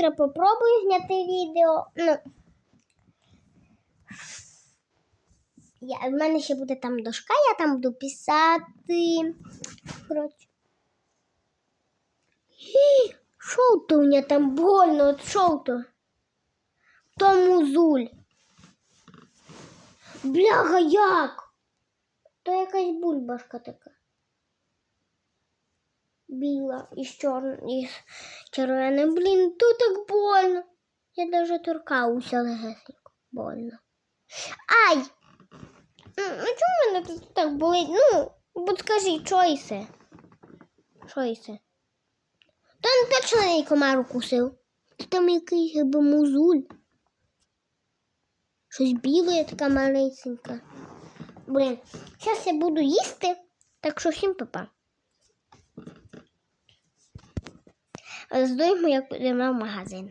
завтра попробую зняти відео. Ну, я, в мене ще буде там дошка, я там буду писати. Коротше. Гі, Що то у мене там больно? От що то? Тому зуль. Бляга, як? То якась бульбашка така. Біла і з червоним. Блін, тут так больно. Я даже торкаюся легесенько. Больно. Ай! Ну чому мене тут так болить? Ну, будь скажи, що ісе? Що ісе? Та не точно неї комар укусив. Це там якийсь якби музуль. Щось біле, така малесенька. Блін, зараз я буду їсти, так що всім папа. Здуємо, як підемо в магазин.